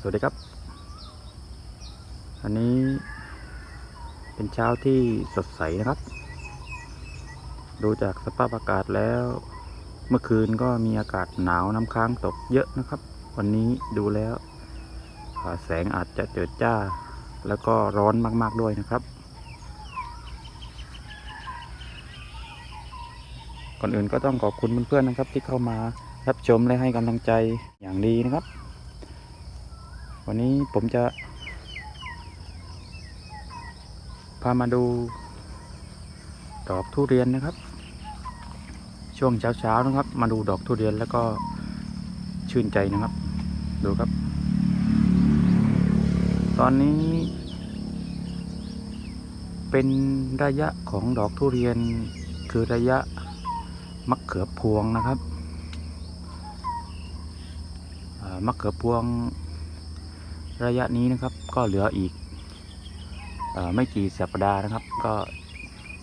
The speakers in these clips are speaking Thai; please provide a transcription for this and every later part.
สวัสดีครับ อันนี้เป็นเช้าที่สดใสนะครับ ดูจากสภาพอากาศแล้ว เมื่อคืนก็มีอากาศหนาวน้ำค้างตกเยอะนะครับ วันนี้ดูแล้ว แสงอาจจะเจิดจ้า แล้วก็ร้อนมาก ๆ ด้วยนะครับ ก่อนอื่นก็ต้องขอบคุณเพื่อนๆนะครับ ที่เข้ามารับชมและให้กำลังใจอย่างดีนะครับ วันนี้ผมจะ พามาดูดอกทุเรียนนะครับ ช่วงเช้าๆนะครับ มาดูดอกทุเรียนแล้วก็ชื่นใจนะครับ ดูครับ ตอนนี้ เป็นระยะของดอกทุเรียนคือระยะมะเขือพวงนะครับมะเขือพวง ระยะนี้นะครับก็เหลืออีกออไม่กี่สัปดาห์นะครับ ก็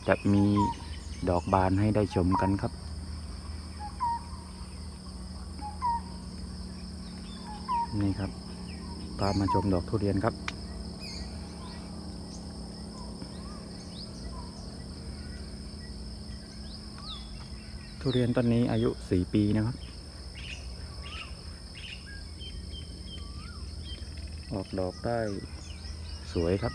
จะมีดอกบานให้ได้ชมกันครับ นี่ครับพามาชมดอกทุเรียนครับ ทุเรียนต้นนี้อายุ 4 ปีนะครับ ออกดอกได้สวยครับ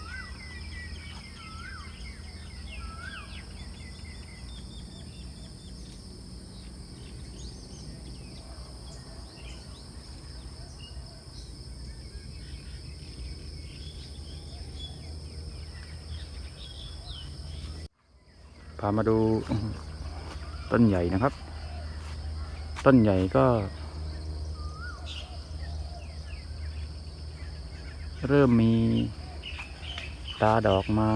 พามาดูต้นใหญ่นะครับ ต้นใหญ่ก็ เริ่มมีตาดอกมา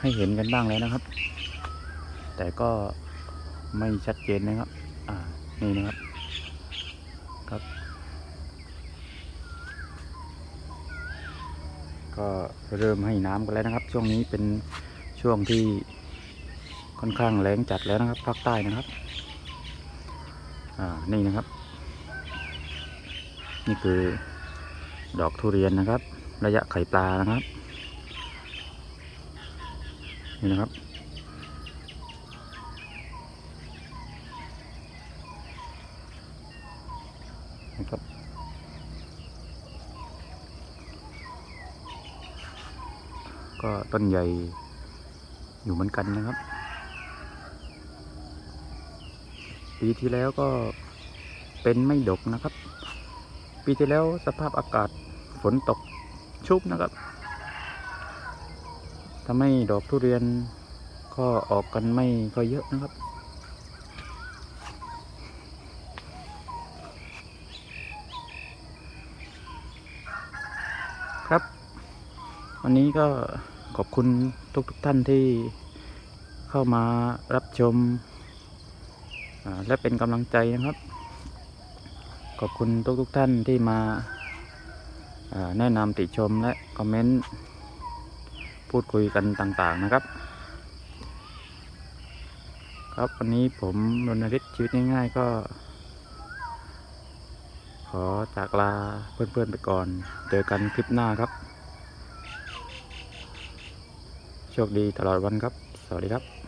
ให้เห็นกันบ้างแล้วนะครับ แต่ก็ไม่ชัดเจนนะครับ อ่า นี่นะครับ ครับ ก็เริ่มให้น้ำกันแล้วนะครับ ช่วงนี้เป็นช่วงที่ค่อนข้างแรงจัดแล้วนะครับภาคใต้นะครับ อ่า นี่นะครับ นี่คือดอกทุเรียนนะครับ ระยะไข่ปลานะครับ นี่นะครับ นะครับ ก็ต้นใหญ่อยู่เหมือนกันนะครับ ปีที่แล้วก็เป็นไม่ดกนะครับ ปีที่แล้วสภาพอากาศฝนตก ชุบนะครับทำให้ดอกทุเรียนก็ออกกันไม่ค่อยเยอะนะครับ ครับ วันนี้ก็ขอบคุณทุกๆทท่านที่เข้ามารับชม และเป็นกำลังใจนะครับ ขอบคุณทุกๆทท่านที่มา แนะนำติชมและคอมเมนต์พูดคุยกันต่างๆนะครับ ครับวันนี้ผมรณฤทธิ์ชีวิตง่ายๆก็ ขอจากลาเพื่อนๆไปก่อน เจอกันคลิปหน้าครับ โชคดีตลอดวันครับ สวัสดีครับ